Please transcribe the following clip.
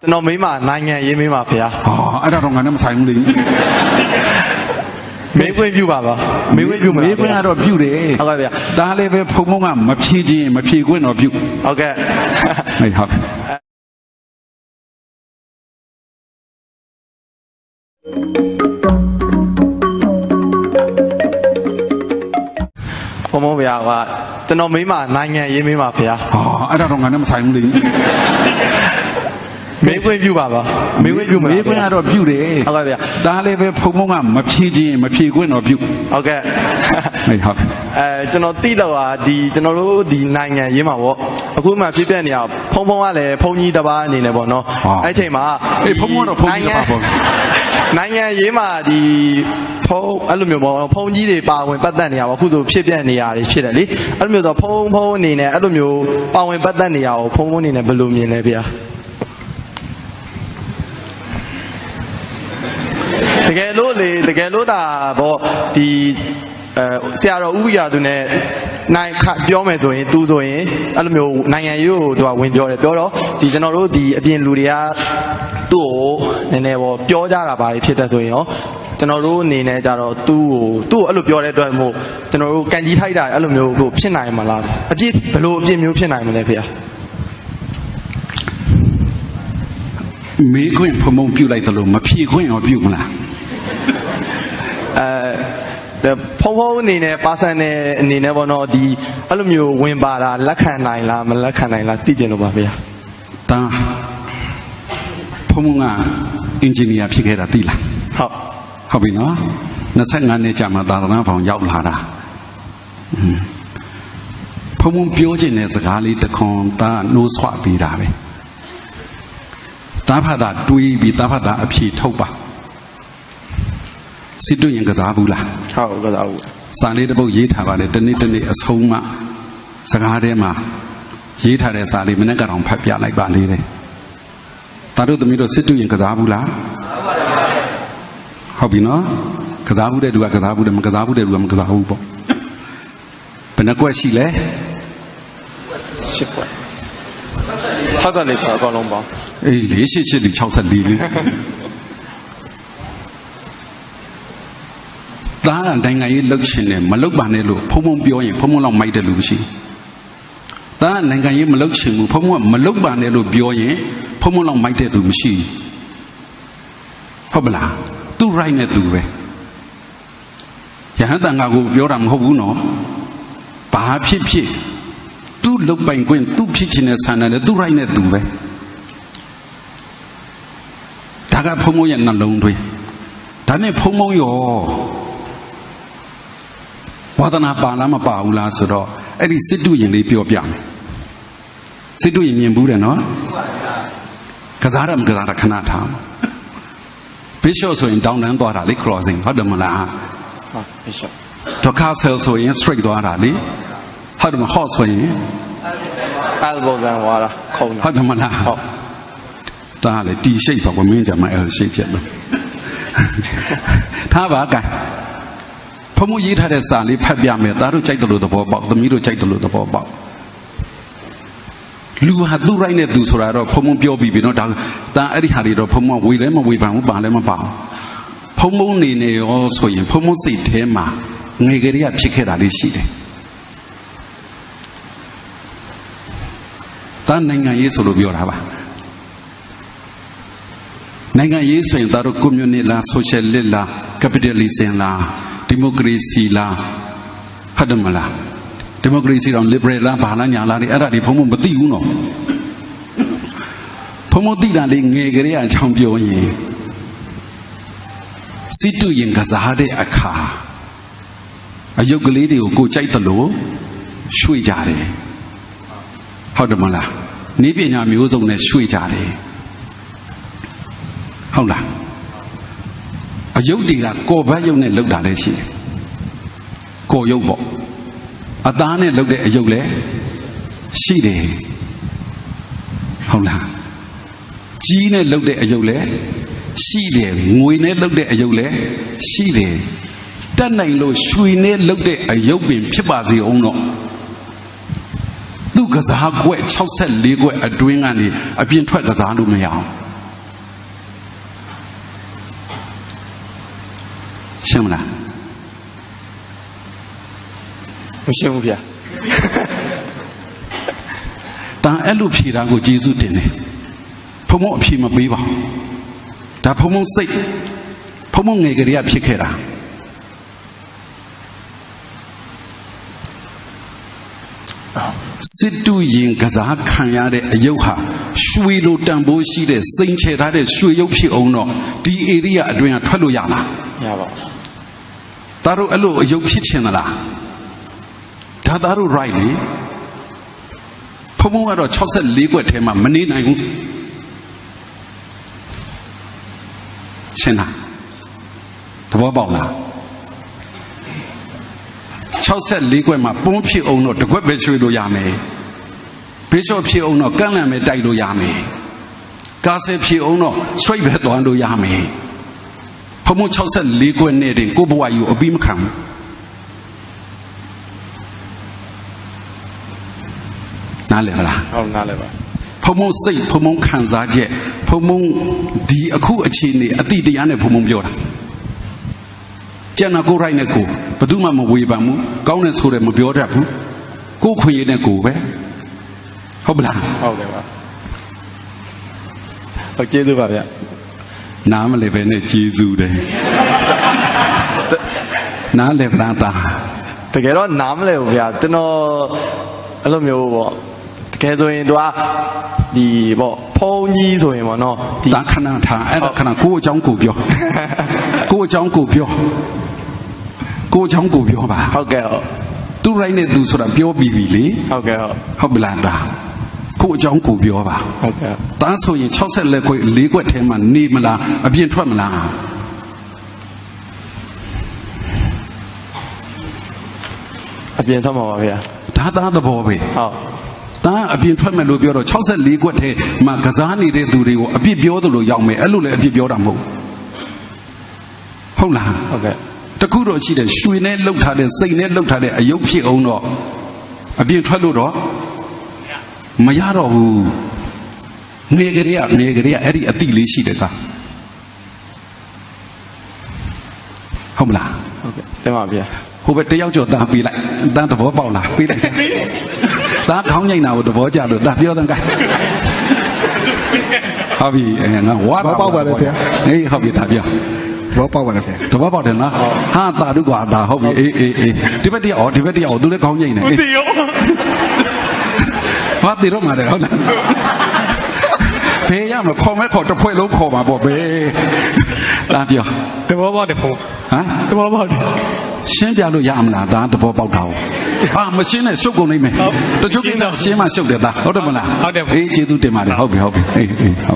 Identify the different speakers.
Speaker 1: ကျွန်တော်မိမနိုင်ငံရေးမိမဖေဟာ
Speaker 2: ဟောအဲ့ဒါတော့ငါနဲ့မဆိုင်ဘူးလေ
Speaker 1: မေးခွင့်ပြုပါပါမေးခွင့်ပြုမှာ
Speaker 2: မေးခွန်းကတော့ပြုတယ်
Speaker 1: ဟုတ်ကဲ့ဗျာ
Speaker 2: ဒါလည်းပဲဖုံဖုံကမဖြေခြင်းမဖြေခွင့်တော့ပြု
Speaker 1: ဟုတ်ကဲ့
Speaker 2: ဟေးဟုတ်
Speaker 1: ဘုံဘုံဗျာကကျွန်တော်မိမနိုင်ငံရေးမိမဖေဟာ
Speaker 2: ဟောအဲ့ဒါတော့ငါနဲ့မဆိုင်ဘူးလေ
Speaker 1: မေးခွင့်ပြုပါပါမေးခွင့်ပြုမှာ
Speaker 2: မေးခွန်းကတော့ပြုတယ်
Speaker 1: ဟုတ်ကဲ့ဗျာ
Speaker 2: ဒါလည်းပဲဖုံဖုံကမဖြေခြင်းမဖြေခွင့်တော့ပြု
Speaker 1: ဟုတ်ကဲ့
Speaker 2: ဟေးဟုတ်
Speaker 1: အဲကျွန်တော်တိတော့ဟာဒီကျွန်တော်တို့ဒီနိုင်ငံရေးမှာပေါ့အခုမှဖြစ်ပြနေရဖုံဖုံကလည်းဖုံကြီးတစ်ပါးအနေနဲ့ပေါ့နော်အဲ့ချိန်မှာ
Speaker 2: အေးဖုံဖုံကတော့ဖုံကြီးတစ်ပါးပေါ့
Speaker 1: နိုင်ငံရေးမှာဒီဖုံအဲ့လိုမျိုးပေါ့ဖုံကြီးတွေပါဝင်ပတ်သက်နေရပါအခုဆိုဖြစ်ပြနေရတွေဖြစ်တယ်လေအဲ့လိုမျိုးတော့ဖုံဖုံအနေနဲ့အဲ့လိုမျိုးပါဝင်ပတ်သက်နေရအောင်ဖုံဖုံအနေနဲ့ဘယ်လိုမြင်လဲဗျာ တကယ်လို့လေတကယ်လို့ဒါပေါ့ဒီအဲဆရာတော်ဥပ္ပရာသူနဲ့နိုင်ခပြောမယ်ဆိုရင်သူဆိုရင်အဲ့လိုမျိုးနိုင်ငံရေးကိုသူကဝင်ပြောတယ်ပြောတော့ဒီကျွန်တော်တို့ဒီအပြင်လူတွေကသူ့ကိုနည်းနည်းပေါ့ပြောကြတာပါလေဖြစ်တဲ့ဆိုရင်ရောကျွန်တော်တို့အနေနဲ့ကြတော့သူ့ကိုသူ့ကိုအဲ့လိုပြောတဲ့အတွက်မို့ကျွန်တော်တို့ကန်ကြီးထိုက်တာအဲ့လိုမျိုးကိုဖြစ်နိုင်မလားအပြစ်ဘယ်လိုအပြစ်မျိုးဖြစ်နိုင်မလဲဖေ။
Speaker 2: မေးခွန်းဖုံဖုံပြုလိုက်တယ်လို့မဖြေခွင့်ရောပြုမလား
Speaker 1: အဲဖုံဖုံအနေနဲ့ပါဆန်နဲ့အနေနဲ့ပေါ့နော်ဒီအဲ့လိုမျိုးဝင်ပါတာလက်ခံနိုင်လားမလက်ခံနိုင်လားသိကျင်လို့ပါဗျာ
Speaker 2: တာဖုံဖုံကအင်ဂျင်နီယာဖြစ်ခဲ့တာသိလား
Speaker 1: ဟုတ်
Speaker 2: ဟုတ်ပြီနော်25နှစ်ကြာမှသာသနာဖောင်ရောက်လာတာอืมဖုံဖုံပြောခြင်းတဲ့စကားလေးတစ်ခွန်တာနှိုးဆွပေးတာပဲ တာဖတ်တာတွေးပြီးတာဖတ်တာအဖြေထုတ်ပါစစ်တွေ့ရင်ကစားဘူးလား
Speaker 1: ဟုတ်ကဲ့ဟုတ်
Speaker 2: စာလေးတစ်ပုဒ်ရေးထားပါလေတနေ့တနေ့အဆုံးမှစကားထဲမှာရေးထားတဲ့စာလေးမနေ့ကတော့ဖတ်ပြလိုက်ပါလေးတယ်ဒါတို့သမီးတို့စစ်တွေ့ရင်ကစားဘူးလားဟုတ်ပြီနော်ကစားဘူးတဲ့သူကကစားဘူးတယ်မကစားဘူးတဲ့သူကမကစားဘူးပေါ့ဘယ်နှကွက်ရှိလဲ
Speaker 1: ရှစ်ပွက် 60လေးပါအကောင်လုံးပါ
Speaker 2: အေးလေးရှိရှိလေး64လေးဒါကနိုင်ငံရေးလှုပ်ရှင်တယ်မလှုပ်ပါနဲ့လို့ဖုံဖုံပြောရင်ဖုံဖုံလောက်မိုက်တယ်လူမရှိဘူးဒါကနိုင်ငံရေးမလုပ်ချင်ဘူးဖုံဖုံကမလုပ်ပါနဲ့လို့ပြောရင်ဖုံဖုံလောက်မိုက်တဲ့သူမရှိဘူးဟုတ်ပလားသူ right နဲ့သူပဲယဟန်တန်ဃာကိုပြောတာမဟုတ်ဘူးနော်ဘာဖြစ်ဖြစ်သူ လုတ်ပိုင်ခွင့်သူဖြစ်ချင်တဲ့ဆန္ဒနဲ့သူ right နဲ့သူပဲဒါကဖုံဖုံရဲ့နှလုံးသွင်းဒါနဲ့ဖုံဖုံရောဝါဒနာပါလားမပါဘူးလားဆိုတော့အဲ့ဒီစစ်တုရင်လေးပြောပြမယ်စစ်တုရင်မြင်ဘူးတယ်နော်ကစားရမကစားရခဏထားဘီရှော့ဆိုရင်တောင်းတန်းသွားတာလေ crossing ဟုတ်တယ်မလား
Speaker 1: ဟုတ်ဘီရှော့
Speaker 2: ဒကာဆယ်ဆိုရင် straight သွားတာလေ ဟုတ်တယ်မ hot ဆိုရင်
Speaker 1: အဲ့လိုပုံစံဟွာတာခုံ
Speaker 2: ဟုတ်တယ်မလား
Speaker 1: ဟုတ်
Speaker 2: ဒါကလေ T shape ပါကွာမင်းကြမှာ L shape ဖြစ်လို့ထားပါကဲဖုံမရေးထားတဲ့စာလေးဖတ်ပြမယ်သားတို့ကြိုက်တယ်လို့သဘောပေါက်သမီးတို့ကြိုက်တယ်လို့သဘောပေါက်လူဟာသူ့ right နဲ့သူဆိုတာတော့ဖုံမပြောပြီးပြီနော်ဒါဒါအဲ့ဒီဟာတွေတော့ဖုံမဝေလဲမဝေပန်ဘူးပါလဲမပါဘူးဖုံမနေနေရောဆိုရင်ဖုံမစိတ်ထဲမှာငယ်ကလေးကဖြစ်ခဲ့တာလေးရှိတယ် ဒါနိုင်ငံရေးဆိုလို့ပြောတာပါနိုင်ငံရေးဆိုရင်ဒါတော့ကွန်မြူနစ်လားဆိုရှယ်လစ်လားကပီတယ်လီဇမ်လားဒီမိုကရေစီလားဟုတ်တယ်မလားဒီမိုကရေစီတော့ liberal လားဘာလားညာလားဒီအဲ့ဒါဒီဘုံဘုံမသိဘူးနော်ဘုံဘုံသိတာလေးငယ်ကလေးအချောင်းပြောရင်စစ်တူရင်ကစားတဲ့အခါအယုတ်ကလေးတွေကိုကိုကြိုက်တယ်လို့ရွှေ့ကြတယ်ဟုတ်တယ်မလား နေပညာမျိုးစုံနဲ့ရွှေ့ကြတယ်ဟုတ်လားအယုတ်တွေကကော်ဘတ်ယုတ်နဲ့လောက်တာလည်းရှိတယ်ကော်ယုတ်ပေါ့အသားနဲ့လောက်တဲ့အယုတ်လည်းရှိတယ်ဟုတ်လားကြီးနဲ့လောက်တဲ့အယုတ်လည်းရှိတယ်ငွေနဲ့လောက်တဲ့အယုတ်လည်းရှိတယ်တက်နိုင်လို့ရွှေနဲ့လောက်တဲ့အယုတ်ပင်ဖြစ်ပါစေအောင်တော့ သူ့ကစားကွက်64ကွက်အတွင်းကနေအပြင်ထွက်ကစားလို့မရအောင်ရှင်းမလား
Speaker 1: မရှင်းဘူးဗျာ
Speaker 2: တန်အဲ့လိုဖြေတာကိုကျေးဇူးတင်တယ်ဖုံဖုံအဖြေမပေးပါဘူးဒါဖုံဖုံစိတ်ဖုံဖုံငယ်ကလေးကဖြစ်ခဲ့တာ စစ်တူရင်ကစားခံရတဲ့အယုတ်ဟာရွှေလိုတန်ဖိုးရှိတဲ့စိန်ချေထားတဲ့ရွှေရုပ်ဖြစ်အောင်တော့ဒီ area အတွင်းကထွက်လို့ရလား
Speaker 1: ရပါဘူး
Speaker 2: သားတို့အဲ့လိုအယုတ်ဖြစ်ချင်သလားဒါသားတို့ right လေဖုံဖုံကတော့64ကွက်ထဲမှာမနေနိုင်ဘူးရှင်းလားသဘောပေါက်လား 64ကွက်မှာပွန်းဖြစ်အောင်တော့တစ်ကွက်ပဲရွှေလို့ရမယ်ဘေးလျှော့ဖြစ်အောင်တော့ကန့်လန့်ပဲတိုက်လို့ရမယ်ကားဆဲဖြစ်အောင်တော့ straight ပဲသွားလို့ရမယ်ဖုံဖုံ64ကွက်နဲ့တင်ကိုဘဝယူအပြီးမခံဘူးနားလည်လား
Speaker 1: ဟုတ်နားလည်းပါ
Speaker 2: ဖုံဖုံစိတ်ဖုံဖုံခံစားချက်ဖုံဖုံဒီအခုအခြေအနေအတိတရားနဲ့ဖုံဖုံပြောတာ ကျန်တာကိုယ်ရိုက်နဲ့ကိုယ်ဘယ်သူမှမဝေဖန်ဘူးကောင်းတယ်ဆိုတယ်မပြောတတ်ဘူးကိုယ်ခွင့်ရတဲ့ကိုယ်ပဲဟုတ်ပလား
Speaker 1: ဟုတ်ကဲ့ပါဟုတ်ကျေးဇူးပါဗျာ
Speaker 2: နားမလဲပဲနဲ့ကျေးဇူးတယ်နားလဲပလားတာ
Speaker 1: တကယ်တော့နားမလဲဘူးဗျာကျွန်တော်အဲ့လိုမျိုးပေါ့ တကယ်ဆိုရင်သူကဒီပေါ့ဖုန်းကြီးဆိုရင်ပေါ့နော်ဒီ
Speaker 2: ဒါခဏထားအဲ့ဒါခဏကိုယ့်အကြောင်းကိုပြောကိုယ့်အကြောင်းကိုပြောကိုယ့်အကြောင်းကိုပြောပါ
Speaker 1: ဟုတ်ကဲ့ဟုတ်
Speaker 2: သူရိုက်နဲ့သူဆိုတာပြောပြီးပြီလေ
Speaker 1: ဟုတ်ကဲ့ဟုတ်
Speaker 2: ဟုတ်ပလားဒါကိုယ့်အကြောင်းကိုပြောပါ
Speaker 1: ဟုတ်ကဲ့
Speaker 2: တားဆိုရင်60လက်ခွေ၄ခွက်ထဲမှာနေမလားအပြင်ထွက်မလား
Speaker 1: အပြင်ထွက်မှာပါဗျာ
Speaker 2: ဒါသားသဘောပဲ
Speaker 1: ဟုတ်
Speaker 2: တားအပြင်ထွက်မယ်လို့ပြောတော့64ခွက်ထဲမှာကစားနေတဲ့သူတွေကိုအပြစ်ပြောသလိုရောက်မယ်အဲ့လိုလည်းအပြစ်ပြောတာမဟုတ်ဟုတ်လား
Speaker 1: ဟုတ်ကဲ့
Speaker 2: တခုတော့ရှိတယ်ရွှေနဲ့လှုပ်ထားတဲ့စိတ်နဲ့လှုပ်ထားတဲ့အယုတ်ဖြစ်အောင်တော့အပြင်ထွက်လို့တော့မရတော့ဘူးနေကလေးကနေကလေးကအဲ့ဒီအတိလေးရှိတယ်သားဟုတ်မလား
Speaker 1: ဟုတ်ကဲ့တင်ပါဗျာ
Speaker 2: ဟိုဘက်တယောက်ကျော်သားပေးလိုက်သားသဘောပေါက်လားပေးလိုက်သားခေါင်းညိုင်တာကိုသဘောကျလို့သားပြောတဲ့ကဲဟုတ်ပြီအဲငါဝါတာ
Speaker 3: သဘောပေါက်ပါတယ်ဗျာ
Speaker 2: ဟေးဟုတ်ပြီဒါပြော
Speaker 3: သဘောပေါက်ပါတယ်ဗျာ
Speaker 2: တပတ်ပေါက်တယ်နော်ဟာတာတို့ကွာဒါဟုတ်ပြီအေးအေးအေးဒီဘက်တည်းအော်ဒီဘက်တည်းအော်သူလည်းကောင်းငိမ့်နေအေး
Speaker 1: ရော
Speaker 2: ဟာတေတော့မှာတယ်ဟုတ်လား ဖေးရမခေါ်မဲခေါ်တစ်ဖွဲ့လုံးခေါ်ပါပေါ့ဘေးလာပြော
Speaker 4: သဘောပေါက်တယ်ဘုံ
Speaker 2: ဟမ်
Speaker 4: သဘောပေါက်တယ်
Speaker 2: ရှင်းပြလို့ရမလားဒါတဘောပေါက်တာဟုတ်ဟာမရှင်းနဲ့ရှုပ်ကုန်နေမယ်တချို့ကိစ္စရှင်းမှရှုပ်တယ်သားဟုတ်တယ်မလား
Speaker 4: ဟုတ်တယ်
Speaker 2: အေးကျေးဇူးတင်ပါတယ်ဟုတ်ပြီဟုတ်ပြီအေးအေးဟုတ်